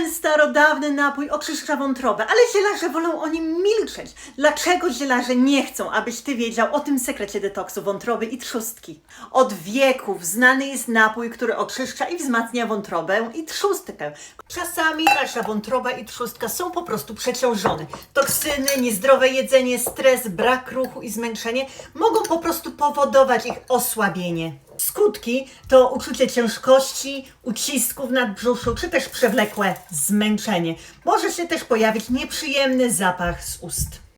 Ten starodawny napój oczyszcza wątrobę, ale zielarze wolą o nim milczeć. Dlaczego zielarze nie chcą, abyś ty wiedział o tym sekrecie detoksu wątroby i trzustki? Od wieków znany jest napój, który oczyszcza i wzmacnia wątrobę i trzustkę. Czasami nasza wątroba i trzustka są po prostu przeciążone. Toksyny, niezdrowe jedzenie, stres, brak ruchu i zmęczenie mogą po prostu powodować ich osłabienie. Skutki to uczucie ciężkości, ucisku w nadbrzuszu, czy też przewlekłe zmęczenie. Może się też pojawić nieprzyjemny zapach z ust.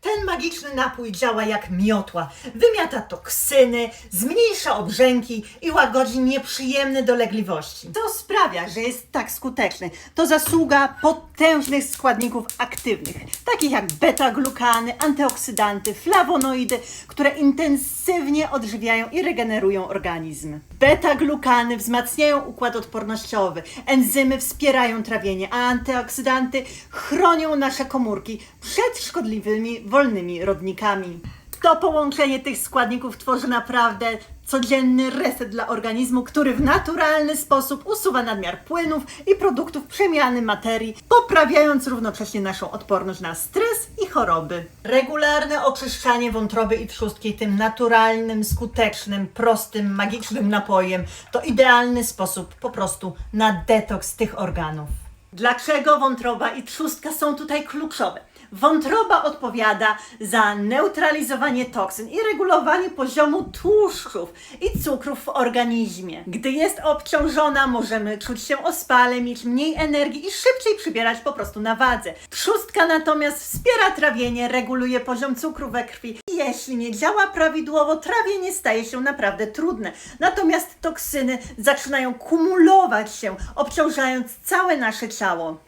Ten magiczny napój działa jak miotła. Wymiata toksyny, zmniejsza obrzęki i łagodzi nieprzyjemne dolegliwości. To sprawia, że jest tak skuteczny. To zasługa potężnych składników aktywnych, takich jak beta-glukany, antyoksydanty, flawonoidy, które intensywnie odżywiają i regenerują organizm. Beta-glukany wzmacniają układ odpornościowy, enzymy wspierają trawienie, a antyoksydanty chronią nasze komórki przed szkodliwymi wolnymi rodnikami. To połączenie tych składników tworzy naprawdę codzienny reset dla organizmu, który w naturalny sposób usuwa nadmiar płynów i produktów przemiany materii, poprawiając równocześnie naszą odporność na stres i choroby. Regularne oczyszczanie wątroby i trzustki tym naturalnym, skutecznym, prostym, magicznym napojem to idealny sposób po prostu na detoks tych organów. Dlaczego wątroba i trzustka są tutaj kluczowe? Wątroba odpowiada za neutralizowanie toksyn i regulowanie poziomu tłuszczów i cukrów w organizmie. Gdy jest obciążona, możemy czuć się ospale, mieć mniej energii i szybciej przybierać po prostu na wadze. Trzustka natomiast wspiera trawienie, reguluje poziom cukru we krwi i jeśli nie działa prawidłowo, trawienie staje się naprawdę trudne. Natomiast toksyny zaczynają kumulować się, obciążając całe nasze ciało.